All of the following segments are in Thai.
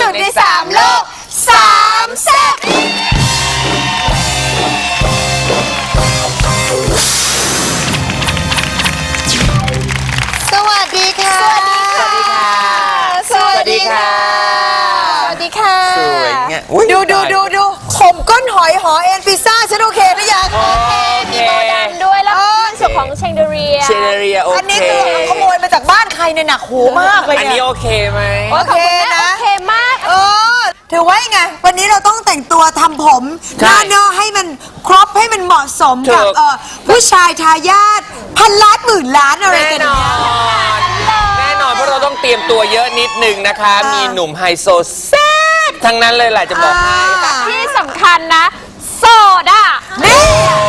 สุดในสามโลกสามแซ่บสวัสดีค่ะ สวัสดีค่ะ สวัสดีค่ะ สวัสดีค่ะ สวยเงี้ยอุ๊ยดูดูตาย ดูดูผมก้นหอยหอเอ็นพิซซ่าฉันโอเคหรือยัง โอเคมีโบดันด้วยแล้วเป็นส่วนของเชงเดเรียเชเนเรียโออันเคนี้คือขโมยมาจากบ้านใครเนี่ยหนักหูมากเลยอันเนี่นี้ยโอเคไหมโอเคนะ โอเคมาก เออถือว่ายังไง วันนี้เราต้องแต่งตัวทำผมหใช่น้าเนอให้มันครบให้มันเหมาะสมกับถูก เออผู้ชายทายาทพันล้านหมื่นล้านอะไรแน่กันนเนี่อยน แน่นอนเพราะเราต้องเตรียมตัวเยอะนิดนึงนะคะ มีหนุ่มไฮโซแซ่บทั้งนั้นเลยแหละจะบอกให้อ่าที่สำคัญนะ โสดอะ นี่โอ้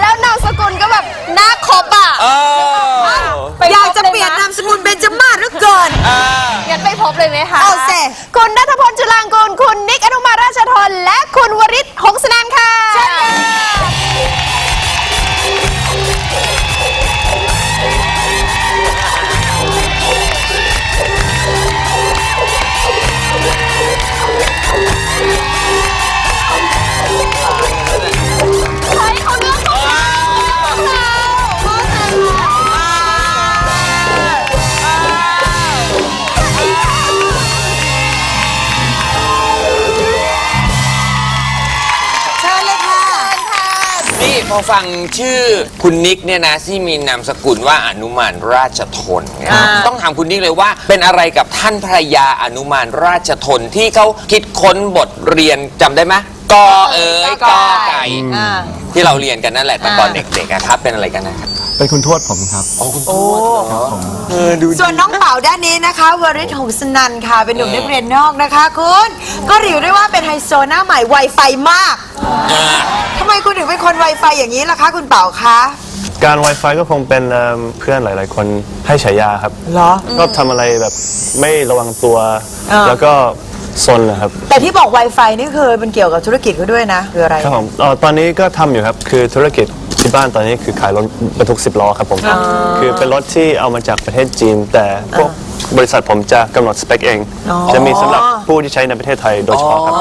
แล้วนามสกุลก็แบบหน้าครบอะโอ้ไปอยากจะพบเปลี่ยนะนามสกุลเบญ จมาศเหลือเกินอ่างั้นไปพบเลยไหมคะเอาสิ คุณนัทพลจุลางกูล คุณนิกอนุมาราชทนและคุณวริศหงสนันท์ค่ะ เนี่พอฟังชื่อคุณนิกเนี่ยนะที่มีนามสกุลว่าอนุมานราชทนเนี่ยอ่า ต้องถามคุณนิกเลยว่า เป็นอะไรกับท่านภรรยาอนุมานราชทนที่เขาคิดค้นบทเรียนจำได้ไหม กอเอ๋ยกอไก่อ่า ที่เราเรียนกันนั่นแหละแต่ตอนเด็กๆอะครับเป็นอะไรกันนะครับเป็นคุณทวดผมครับ โอ้คุณทวดเหรอเออดูส่วนน้องเป๋าด้านนี้นะคะวริศหงสนันท์ค่ะ เป็นหนุ่มนักเรียนนอกนะคะคุณ ก็ถือได้ว่าเป็นไฮโซหน้าใหม่ไวไฟมากอ่าทำไมคุณถึงเป็นคนไวไฟอย่างนี้ล่ะคะ คุณเป๋าคะ การ Wi-Fi ก็คงเป็นเอิ่มเพื่อนหลาย ๆ คนให้ฉายาครับ เหรอก็ทำอะไรแบบไม่ระวังตัวอ่าแล้วก็ ซนนะครับแต่ที่บอก Wi-Fi นี่คือมันเกี่ยวกับธุรกิจเขาด้วยนะคืออะไร ครับผมเอ่อตอนนี้ก็ทำอยู่ครับ คือธุรกิจที่บ้านตอนนี้คือขายรถบรรทุกสิบล้อครับผม คือเป็นรถที่เอามาจากประเทศจีน แต่พวกบริษัทผมจะกำหนดสเปคเอง จะมีสำหรับผู้ที่ใช้ในประเทศไทยโดยเฉพาะครับ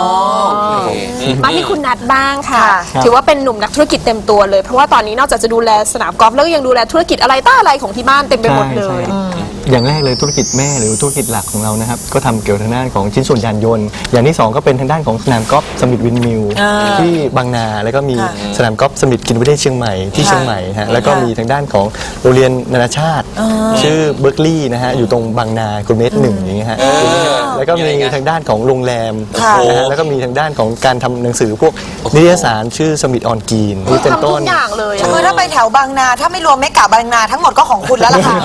มาที่คุณนัทบ้างค่ะ ค่ะ ถือว่าเป็นหนุ่มนักธุรกิจเต็มตัวเลย เพราะว่าตอนนี้นอกจากจะดูแลสนามกอล์ฟแล้วก็ยังดูแลธุรกิจอะไรต้าอะไรของที่บ้านเต็มไปหมดเลย ใช่ใช่ อย่างแรกเลยธุรกิจแม่หรือธุรกิจหลักของเรานะครับ ก็ทำเกี่ยวกับทางด้านของชิ้นส่วนยานยนต์ อย่างที่สองก็เป็นทางด้านของสนามกอล์ฟสมิธวินมิลอ่าที่บางนาแล้วก็มีค่ะสนามกอล์ฟสมิธกินประเทศเชียงใหม่ที่ค่ะเชียงใหม่ฮะแล้วก็ค่ะมีทางด้านของโรงเรียนนานาชาติชื่อเบิร์กลีย์นะฮะอยู่ตรงบางนาคุณเมตรหนึ่งอย่างเงี้ยฮะแล้วก็มีทางด้านของโรงแรมค่ะ นะฮะแล้วก็มีทางด้านของการทำหนังสือพวกนิตยสารชื่อสมิธออนกีนที่เป็นทำทุต้กนอย่างเลยอะ คือถ้าไปแถวบางนา ถ้าไม่รวมเมกะบางนาทั้งหมดก็ของคุณแล้วล่ะค่ะ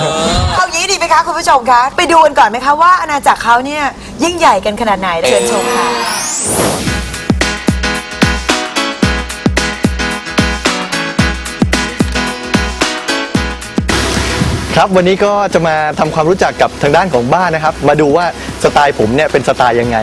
เอางี้ดี ไหมคะคุณผู้ชมคะ ไปดูกันก่อนไหมคะว่าอาณาจักรเขาเนี่ยยิ่งใหญ่กันขนาดไหนเชิญชมค่ะ ครับวันนี้ก็จะมาทำความรู้จักกับทางด้านของบ้านนะครับ มาดูว่าสไตล์ผมเนี่ยเป็นสไตล์ยังไง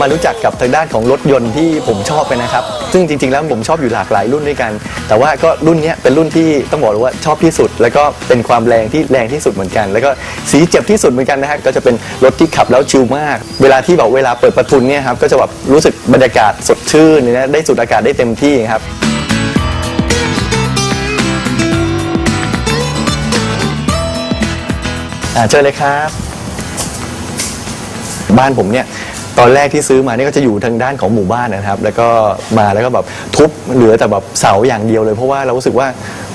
มารู้จักกับทางด้านของรถยนต์ที่ผมชอบกันนะครับ ซึ่งจริงๆแล้วผมชอบอยู่หลากหลายรุ่นด้วยกัน แต่ว่าก็รุ่นเนี้ยเป็นรุ่นที่ต้องบอกเลยว่าชอบที่สุด แล้วก็เป็นความแรงที่แรงที่สุดเหมือนกัน แล้วก็สีเจ็บที่สุดเหมือนกันนะฮะก็จะเป็นรถที่ขับแล้วชิลมาก เวลาที่แบบเวลาเปิดประทุนเนี่ยครับก็จะแบบรู้สึกบรรยากาศสดชื่นนะได้สูดอากาศได้เต็มที่ครับอ่าเชิญเลยครับ บ้านผมเนี่ย ตอนแรกที่ซื้อมาเนี่ยก็จะอยู่ทางด้านของหมู่บ้านนะครับ แล้วก็มาแล้วก็แบบทุบเหลือแต่แบบเสาอย่างเดียวเลย เพราะว่าเรารู้สึกว่า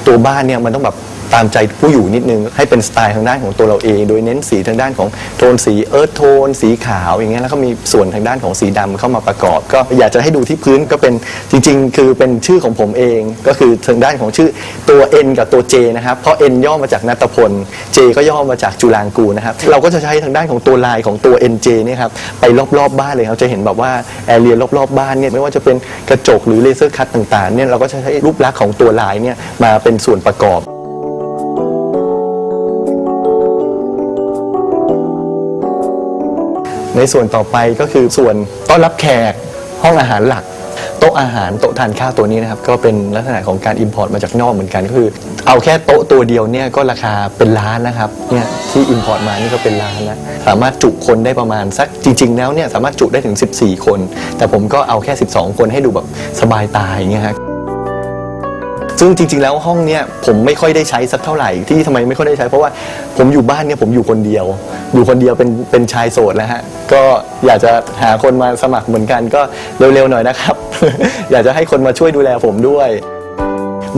ตัวบ้านเนี่ยมันต้องแบบ ตามใจผู้อยู่นิดนึง ให้เป็นสไตล์ทางด้านของตัวเราเอง โดยเน้นสีทางด้านของโทนสีเอิร์ธโทน สีขาวอย่างเงี้ยแล้วก็มีส่วนทางด้านของสีดำเข้ามาประกอบ ก็อยากจะให้ดูที่พื้นก็เป็นจริง ๆ คือเป็นชื่อของผมเอง ก็คือทางด้านของชื่อตัว N กับตัว J นะครับเพราะ N ย่อมาจากนัตพล J ก็ย่อมาจากจุลางกูลนะครับเราก็จะใช้ทางด้านของตัวลายของตัว NJ เนี่ยครับไปรอบๆบ้านเลยครับจะเห็นแบบว่าแอเรียรอบๆบ้านเนี่ยไม่ว่าจะเป็นกระจกหรือเลเซอร์คัตต่างๆเนี่ยเราก็จะใช้รูปลักษณ์ของตัวลายเนี่ยมาเป็นส่วนประกอบ ในส่วนต่อไปก็คือส่วนต้อนรับแขกห้องอาหารหลัก โต๊ะอาหารโต๊ะทานข้าวตัวนี้นะครับก็เป็นลักษณะของการอิ p พอร์ตมาจากนอกเหมือนกันก็คือ เอาแค่โต๊ะตัวเดียวเนี่ยก็ราคาเป็นล้านนะครับเนี่ยที่อิ p พอร์ตมานี่ก็เป็นล้านแล้วสามารถจุคนได้ประมาณสักจริง ๆ แล้วเนี่ยสามารถจุได้ถึง 14 คน แต่ผมก็เอาแค่ 12 คนให้ดูแบบสบายตาอย่างเงี้ยฮะ ซึ่งจริง ๆ แล้วห้องเนี้ยผมไม่ค่อยได้ใช้สักเท่าไหร่ที่ทำไมไม่ค่อยได้ใช้เพราะว่าผมอยู่บ้านเนี่ยผมอยู่คนเดียว อยู่คนเดียวเป็นเป็นชายโสดแล้วฮะก็อยากจะหาคนมาสมัครเหมือนกันก็เร็วๆหน่อยนะครับ อยากจะให้คนมาช่วยดูแลผมด้วย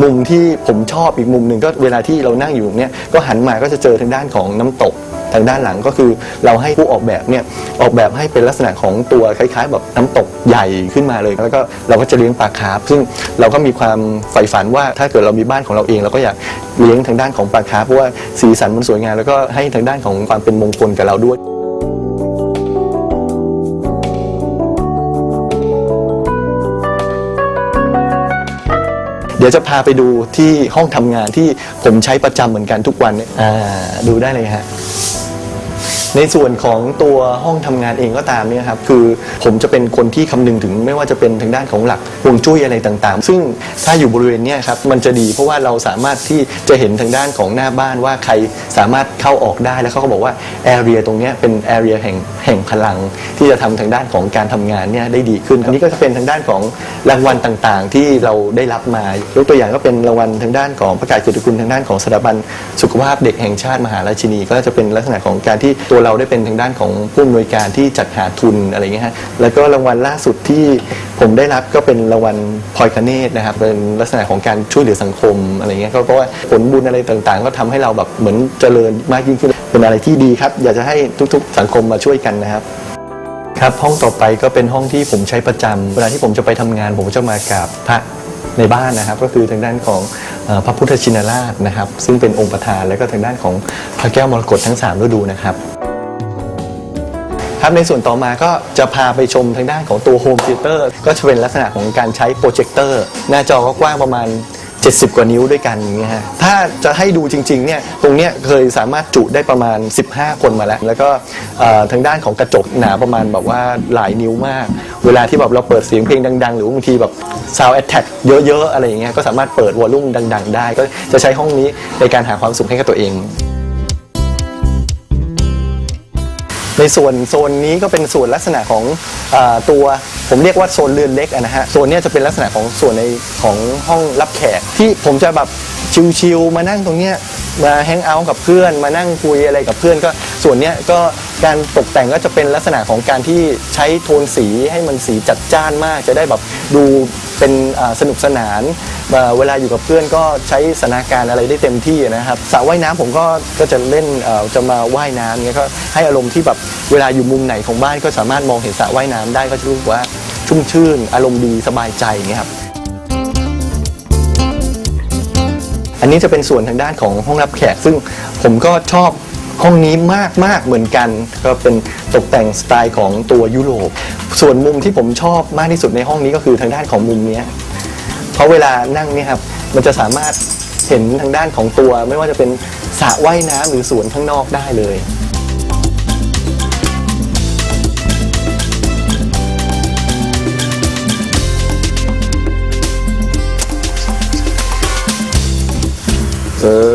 มุมที่ผมชอบอีกมุมหนึ่งก็เวลาที่เรานั่งอยู่เนี่ยก็หันมาก็จะเจอทางด้านของน้ำตกทางด้านหลังก็คือเราให้ผู้ออกแบบเนี่ยออกแบบให้เป็นลักษณะของตัวคล้ายๆ แบบน้ำตกใหญ่ขึ้นมาเลย แล้วก็เราก็จะเลี้ยงปลาคาร์ฟซึ่งเราก็มีความใฝ่ฝันว่าถ้าเกิดเรามีบ้านของเราเอง เราก็อยากเลี้ยงทางด้านของปลาคาร์ฟเพราะว่าสีสันมันสวยงามแล้วก็ให้ทางด้านของความเป็นมงคลกับเราด้วย ดี๋ยวจะพาไปดูที่ห้องทำงานที่ผมใช้ประจำเหมือนกันทุกวันเนี่ยอ่าดูได้เลยฮะ ในส่วนของตัวห้องทำงานเองก็ตามเนี่ยครับคือผมจะเป็นคนที่คำนึงถึงไม่ว่าจะเป็นทางด้านของหลักฮวงจุ้ยอะไรต่างๆ ซึ่งถ้าอยู่บริเวณเนี้ยครับมันจะดีเพราะว่าเราสามารถที่จะเห็นทางด้านของหน้าบ้านว่าใครสามารถเข้าออกได้แล้วเขาก็บอกว่าแอเรียตรงเนี้ยเป็นแอเรียแห่งแห่งพลัง ที่จะทำทางด้านของการทำงานเนี่ยได้ดีขึ้นอันนี้ก็จะเป็นทางด้านของรางวัลต่างๆ ที่เราได้รับมายกตัวอย่างก็เป็นรางวัลทางด้านของประกาศเกียรติคุณทางด้านของสถาบันสุขภาพเด็กแห่งชาติมหาราชินี ก็จะเป็นลักษณะของการที่ตัวเราได้เป็นทางด้านของผู้อำนวยการที่จัดหาทุนอะไรเงี้ยฮะแล้วก็รางวัลล่าสุดที่ผมได้รับก็เป็นรางวัลพลอยคเนตนะครับเป็นลักษณะของการช่วยเหลือสังคมอะไรเงี้ยก็เพราะว่าผลบุญอะไรต่างๆ ก็ทำให้เราแบบเหมือนเจริญมากยิ่งขึ้นเป็นอะไรที่ดีครับ อยากจะให้ทุกๆ สังคมมาช่วยกันนะครับครับห้องต่อไปก็เป็นห้องที่ผมใช้ประจำเวลาที่ผมจะไปทำงาน ผมจะมากราบพระในบ้านนะครับ ก็คือทางด้านของพระพุทธชินราชนะครับ ซึ่งเป็นองค์ประธานและก็ทางด้านของพระแก้วมรกตทั้ง 3 ฤดูนะครับ ครับในส่วนต่อมาก็จะพาไปชมทางด้านของตัวโฮม t ิเตอร์ก็จะเป็นลักษณะของการใช้โปรเจคเตอร์หน้าจอก็กว้างประมาณ 70 กว่านิ้วด้วยกันอย่างเงี้ยฮะถ้าจะให้ดูจริงๆเนี่ยตรงเนี้ยเคยสามารถจุได้ประมาณ 15 คนมาแล้ว แล้วก็เอ่อทางด้านของกระจกหนาประมาณแบบว่าหลายนิ้วมาก เวลาที่แบบเราเปิดเสียงเพลงดัง ๆ หรือบางทีแบบ Sound Attack เยอะๆอะไรอย่างเงี้ยก็สามารถเปิดวอลลุ่มดัง ๆ ได้ ก็จะใช้ห้องนี้ในการหาความสุขให้กับตัวเอง ในส่วนโซนนี้ก็เป็นส่วนลักษณะของอตัวผมเรียกว่าโซนเรือนเล็กอะนะฮะโซนเนี้ยจะเป็นลักษณะของส่วนในของห้องรับแขก ที่ผมจะแบบชิวๆมานั่งตรงเนี้ยมาแฮงเอาท์กับเพื่อนมานั่งคุยอะไรกับเพื่อนก็ส่วนเนี้ยก็การตกแต่งก็จะเป็นลักษณะของการที่ใช้โทนสีให้มันสีจัดจ้านมาก จะได้แบบดูเป็นอ่าสนุกสนาน เวลาอยู่กับเพื่อนก็ใช้สถานการณ์อะไรได้เต็มที่นะครับสระว่ายน้ำผมก็ก็จะเล่นจะมาว่ายน้ำเงี้ยก็ให้อารมณ์ที่แบบเวลาอยู่มุมไหนของบ้านก็สามารถมองเห็นสระว่ายน้ำได้ก็จะรู้ว่าชุ่มชื่น อารมณ์ดีสบายใจอย่างเงี้ยครับอันนี้จะเป็นส่วนทางด้านของห้องรับแขก ซึ่งผมก็ชอบห้องนี้มากมากๆเหมือนกัน ก็เป็นตกแต่งสไตล์ของตัวยุโรป ส่วนมุมที่ผมชอบมากที่สุดในห้องนี้ก็คือทางด้านของมุมนี้ เพราะเวลานั่งเนี่ยครับมันจะสามารถเห็นทางด้านของตัว ไม่ว่าจะเป็นสระว่ายน้ำหรือสวนข้างนอกได้เลย เออ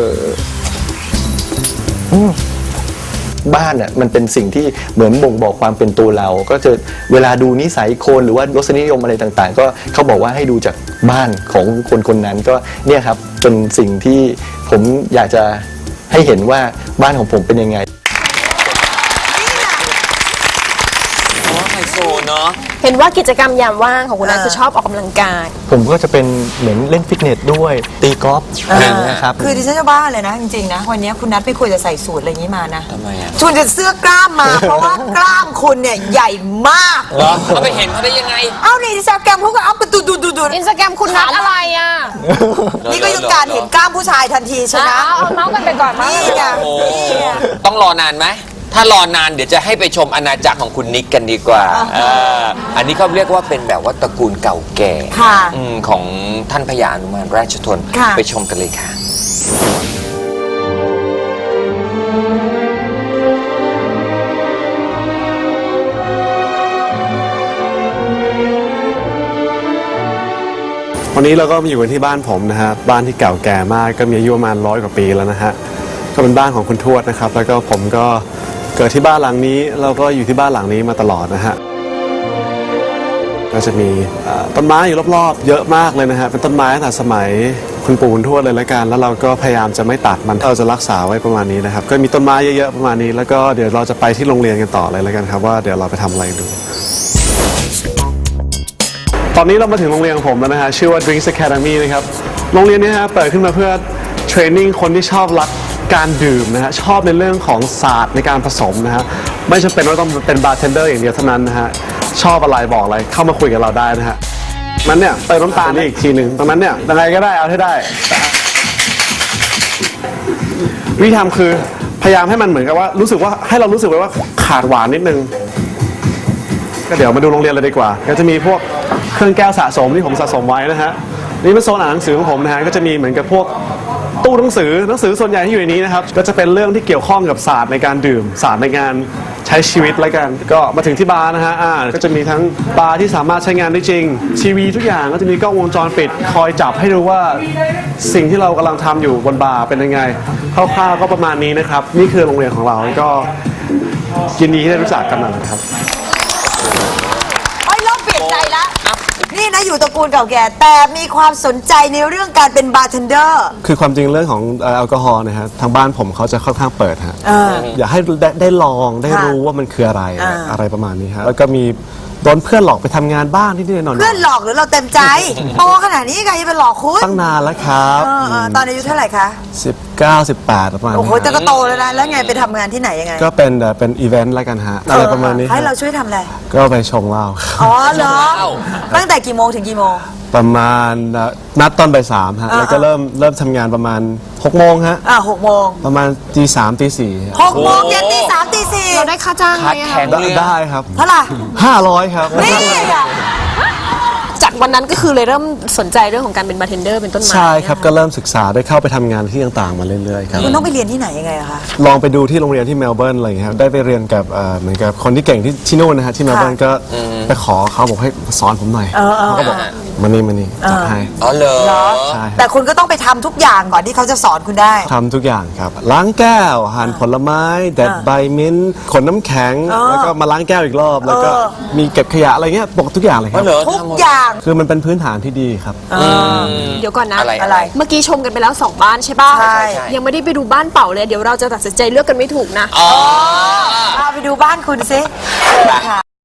านอะมันเป็นสิ่งที่เหมือนบ่งบอกความเป็นตัวเรา ก็จะเวลาดูนิสัยคนหรือว่ารสนิยมอะไรต่างๆ ก็เขาบอกว่าให้ดูจากบ้านของคนคนนั้นก็เนี่ยครับเป็นสิ่งที่ผมอยากจะให้เห็นว่าบ้านของผมเป็นยังไง โอ้ไฮโซเนาะ เห็นว่ากิจกรรมยามว่างของคุณนัทอ่าคือชอบออกกำลังกาย ผมก็จะเป็นเหมือนเล่นฟิตเนสด้วย ตีกอล์ฟอะไรอย่างเงี้ยครับ คือดิฉันจะบ้าเลยนะจริงๆนะ วันนี้คุณนัทไม่ควรจะใส่สูทอะไรอย่างนี้มานะทำไมอะชวนจะเสื้อกล้ามมา เพราะว่ากล้ามคุณเนี่ยใหญ่มากเหรอเขาไปเห็นเขาได้ยังไง เอ้าในอินสตาแกรมเขาก็อัพกันดูดูดูดูอินสตาแกรมคุณนัทอะไรอะ นี่ก็ยังการเห็นกล้ามผู้ชายทันทีใช่ไหมเอาเอาเมาส์กันไปก่อนเมาส์นี่กันไปไงก่อนโอ้นี่ไงต้องรอนานไหม ถ้ารอนานเดี๋ยวจะให้ไปชมอาณาจักรของคุณนิกกันดีกว่าอ่าอันนี้เขาเรียกว่าเป็นแบบว่าตระกูลเก่าแก่ค่ะอืมของท่านพญาอนุมานราชทนค่ะ ไปชมกันเลยค่ะนวันนี้เราก็มาอยู่กันที่บ้านผมนะฮะบ้านที่เก่าแก่มากก็มีอายุประมาณร้อยกว่าปีแล้วนะฮะก็เป็นบ้านของคุณทวดนะครับ แล้วก็ผมก็ เกิดที่บ้านหลังนี้แล้วก็อยู่ที่บ้านหลังนี้มาตลอดนะฮะก็จะมีต้นไม้อยู่รอบๆ เยอะมากเลยนะฮะเป็นต้นไม้ตั้งแต่สมัยคุณปู่คุณทวดเลยละกันแล้วเราก็พยายามจะไม่ตัดมันเราจะรักษาไว้ประมาณนี้นะครับก็มีต้นไม้เยอะๆประมาณนี้ แล้วก็เดี๋ยวเราจะไปที่โรงเรียนกันต่อเลยละกันครับว่าเดี๋ยวเราไปทำอะไรดู ตอนนี้เรามาถึงโรงเรียนของผมแล้วนะฮะชื่อว่า Drinks Academy นะครับโรงเรียนนี้ฮะเปิดขึ้นมาเพื่อเทรนนิ่งคนที่ชอบรัก การดื่มนะฮะชอบในเรื่องของศาสตร์ในการผสมนะฮะไม่จำเป็นว่าต้องเป็นบาร์เทนเดอร์อย่างเดียวเท่านั้นนะฮะชอบอะไรบอกอะไรเข้ามาคุยกับเราได้นะฮะมันเนี่ยเติมน้ำตาลนี่อีกทีหนึ่งตรงนั้นเนี่ยยังไงก็ได้เอาให้ได้ วิธีทำคือพยายามให้มันเหมือนกับว่ารู้สึกว่าให้เรารู้สึกไว้ว่าขาดหวานนิดนึงก็เดี๋ยวมาดูโรงเรียนเลยดีกว่า ก็จะมีพวกเครื่องแก้วสะสมที่ผมสะสมไว้นะฮะนี่เป็นโซนอ่านหนังสือของผมนะฮะก็จะมีเหมือนกับพวก ตู้หนังสือหนังสือส่วนใหญ่ที่อยู่ในนี้นะครับก็จะเป็นเรื่องที่เกี่ยวข้องกับศาสตร์ในการดื่มศาสตร์ในการใช้ชีวิตแล้วกัน ก็มาถึงที่บาร์นะฮะอ่าก็จะมีทั้งบาร์ที่สามารถใช้งานได้จริงทีวีทุกอย่างก็จะมีกล้องวงจรปิด คอยจับให้ดูว่าสิ่งที่เรากำลังทำอยู่บนบาร์เป็นยังไงคร่าวๆก็ประมาณนี้นะครับ นี่คือโรงเรียนของเราก็ยินดีที่ได้รู้จักกันนะครับ โอ้ยเริ่มเปลี่ยนใจละ นี่นะอยู่ตระกูลเก่าแก่ แต่มีความสนใจในเรื่องการเป็นบาร์เทนเดอร์ คือความจริงเรื่องของเอ่อแอลกอฮอล์เนะฮะทางบ้านผมเขาจะค่อนข้างเปิดฮะเอออยากให้ได้ได้ลองได้ค่ะรู้ว่ามันคืออะไรอ่าอะไรประมาณนี้ฮะแล้วก็มี โดนเพื่อนหลอกไปทำงานบ้างนิดๆหน่อยเพื่อนหลอกหรือเราเต็มใจโตขนาดนี้ใครจะไปหลอกคุณๆตั้งนานแล้วครับเออเออตอนอายุเท่าไหร่คะสิบเก้าสิบแปดประมาณโอ้โหนี้แต่ฮะก็โตแล้วนะแล้วไงไปทำงานที่ไหนยังไงก็เป็นเอ่อเป็นอีเวนต์แล้วกันฮะ อะไรประมาณนี้ให้ฮะเราช่วยทำอะไรก็ไปชงเหล้าอ๋อเหรอตั้งแต่กี่โมงถึงกี่โมงประมาณเอ่อนัดตอนบ่ายสามฮะอ่า แล้วก็เริ่มเริ่มทำงานประมาณหกโมงฮะ อะหกโมงประมาณตีสามตีสี่ฮะหกโมงยันตีสามตีสี่เราได้ค่าจ้างไหมคัดอะแข็งได้เรือได้ครับเท่าไหร่ห้าร้อยครับ นี่อะ จากวันนั้นก็คือเลยเริ่มสนใจเรื่องของการเป็นบาร์เทนเดอร์เป็นต้นไม้ใช่ครับ ก็เริ่มศึกษาได้เข้าไปทำงานที่ต่างๆมาเรื่อยๆครับ คุณต้องไปเรียนที่ไหนยังไงอะคะ ลองไปดูที่โรงเรียนที่เมลเบิร์นอะไรอย่างเงี้ยครับได้ไปเรียนกับเอ่อเหมือนกับคนที่เก่งที่ที่นู่นนะฮะที่เมลเบิร์นก็ไปขอเขาบอกให้สอนผมหน่อยเขาก็บอก มานี่มานี่จัดให้ อ๋อเหรอ เหรอใช่ครับ แต่คุณก็ต้องไปทำทุกอย่างก่อนที่เขาจะสอนคุณได้ ทำทุกอย่างครับ ล้างแก้วหั่นผลไม้เด็ดใบมิ้นท์ขนน้ำแข็งอ๋อแล้วก็มาล้างแก้วอีกรอบ แล้วก็เออมีเก็บขยะอะไรเงี้ยปกทุกอย่างเลยคอ๋รัอบ เหรอทุกทำหมดอย่าง คือมันเป็นพื้นฐานที่ดีครับ เดี๋ยวก่อนนะ อะไรอะไร เมื่อกี้ชมกันไปแล้วสองบ้านใช่ป่ะใช่ยังไม่ได้ไปดูบ้านเป่าเลย เดี๋ยวเราจะตัดสินใจเลือกกันไม่ถูกนะ อ๋อ พาไปดูบ้านคุณซิเชิญค่ะ